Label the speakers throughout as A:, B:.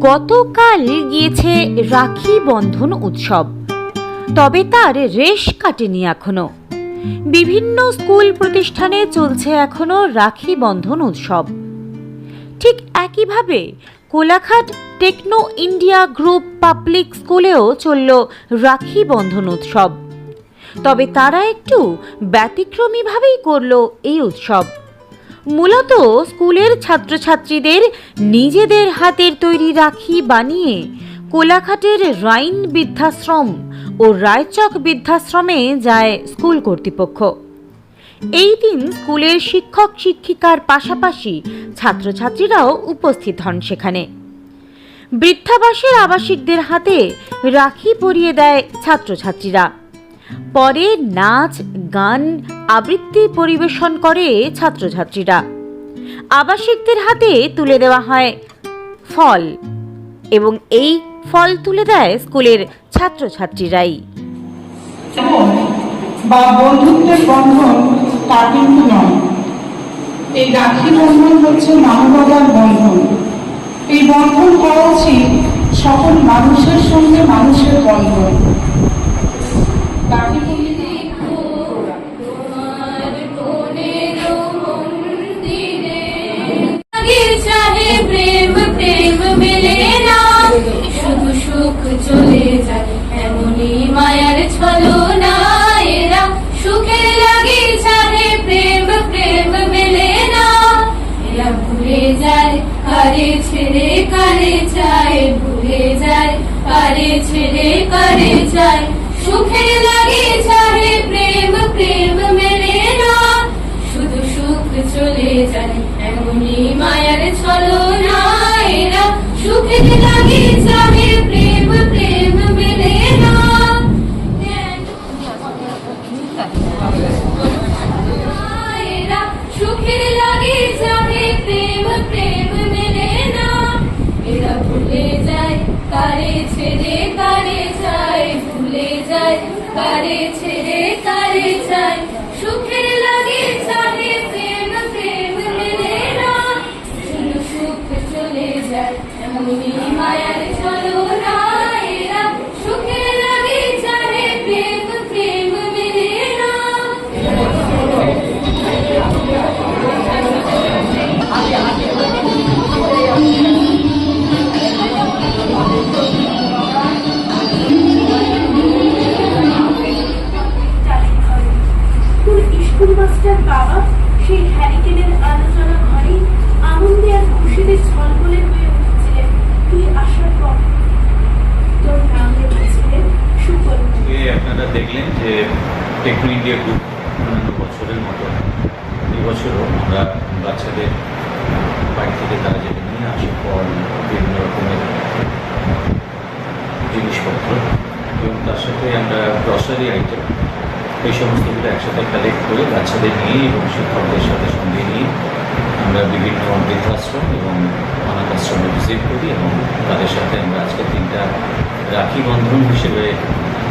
A: গতকাল গিয়েছে রাখি বন্ধন উৎসব, তবে তার রেশ কাটেনি এখনও। বিভিন্ন স্কুল প্রতিষ্ঠানে চলছে এখনও রাখি বন্ধন উৎসব। ঠিক একইভাবে Kolaghat Techno India group public স্কুলেও চলল রাখি বন্ধন উৎসব। তবে তারা একটু ব্যতিক্রমীভাবেই করল এই উৎসব। মূলত স্কুলের ছাত্রছাত্রীদের নিজেদের হাতের তৈরি রাখি বানিয়ে কোলাঘাটের রাইন বৃদ্ধাশ্রম ও রায়চক বৃদ্ধাশ্রমে যায় স্কুল কর্তৃপক্ষ। এই দিন স্কুলের শিক্ষক শিক্ষিকার পাশাপাশি ছাত্রছাত্রীরাও উপস্থিত হন সেখানে। বৃদ্ধাবাসের আবাসিকদের হাতে রাখি পরিয়ে দেয় ছাত্রছাত্রীরা। পরে নাচ, গান, আবৃত্তি পরিবেশন করে ছাত্রছাত্রীরা। আবাসিকদের হাতে তুলে দেওয়া হয় ফল এবং এই ফল তুলে দেয় স্কুলের ছাত্রছাত্রীরাই।
B: বা বন্ধুত্বের বন্ধন তা কিন্তু নয়। এই রাখি বন্ধন হচ্ছে মানবতার বন্ধন। এই বন্ধন হওয়া উচিত সকল মানুষের সঙ্গে মানুষের বন্ধন।
C: ভুলে যায়, কারে ছেড়ে কারে চায়, ভুলে যায় আরে ছেড়ে কারে চায়। সুখের লাগে চাহে প্রেম প্রেম মেলে না। শুধু সুখ চলে যায়, এমনই মায়ার ছলো না এরা সুখে লাগে
D: যাবে সেই হ্যারিকেনের আলোচনা ঘরে আনন্দে আর খুশিতে ছলবলে হয়ে উঠেছিলেন তুই আসার পর। তোর নাম রেখেছিলেন সুকল
E: আপনারা দেখলেন যে টেকনো ইন্ডিয়া গ্রুপ অন্যান্য বছরের মতো। এই বছরও আমরা বাচ্চাদের বাড়ি থেকে তারা যেটা নিয়ে আসে ফল বিভিন্ন রকমের জিনিসপত্র এবং তার সাথে আমরা গ্রসারি আইটেম এই সমস্তগুলো একসাথে কালেক্ট করে বাচ্চাদের নিয়ে এবং শিক্ষকদের সাথে সঙ্গে নিয়ে আমরা বিভিন্ন বৃদ্ধাশ্রম এবং অনাথ আশ্রমে ভিজিট করি এবং তাদের সাথে আমরা আজকে তিনটা রাখি বন্ধন হিসেবে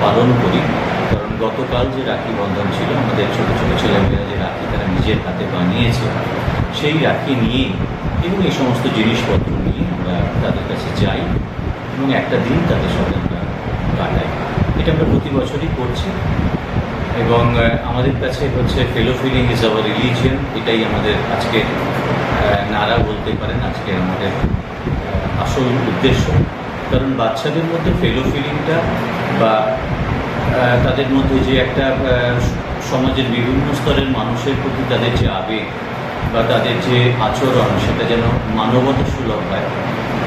E: পালন করি। কারণ গতকাল যে রাখি বন্ধন ছিল, আমাদের ছোটো ছোটো ছেলেমেয়েরা যে রাখি তারা নিজের হাতে বানিয়েছে, সেই রাখি নিয়ে এবং এই সমস্ত জিনিসপত্র নিয়ে আমরা তাদের কাছে যাই এবং একটা দিন তাদের সাথে আমরা কাটাই। এটা আমরা প্রতি বছরই করছি। এবং আমাদের কাছে হচ্ছে fellow feeling is our religion এটাই আমাদের আজকে নারা বলতে পারেন, আজকে আমাদের আসল উদ্দেশ্য। কারণ বাচ্চাদের মধ্যে ফেলো ফিলিংটা বা তাদের মধ্যে যে একটা সমাজের বিভিন্ন স্তরের মানুষের প্রতি তাদের যে আবেগ বা তাদের যে আচরণ, সেটা যেন মানবতা সুলভ হয়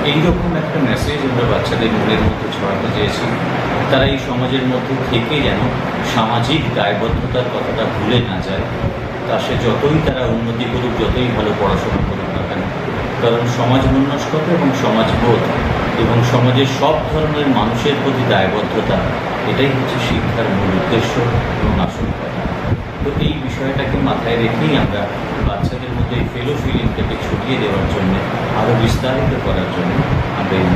E: এইরকম একটা মেসেজ আমরা বাচ্চাদের মনের মধ্যে ছড়াতে চেয়েছি। তারা এই সমাজের মধ্যে থেকে যেন সামাজিক দায়বদ্ধতার কথাটা ভুলে না যায়, তা সে যতই তারা উন্নতি করুক, যতই ভালো পড়াশোনা করুক না কেন, কারণ সমাজ মনস্কতা এবং সমাজবোধ এবং সমাজের সব ধরনের মানুষের প্রতি দায়বদ্ধতা, এটাই হচ্ছে শিক্ষার মূল উদ্দেশ্য এবং আসল কথা। বিষয়টাকে মাথায় রেখেই আমরা বাচ্চাদের মধ্যে এই ফেলো ফিলিংটাকে ছড়িয়ে দেওয়ার জন্য আরও বিস্তারিত করার জন্য আমরা এই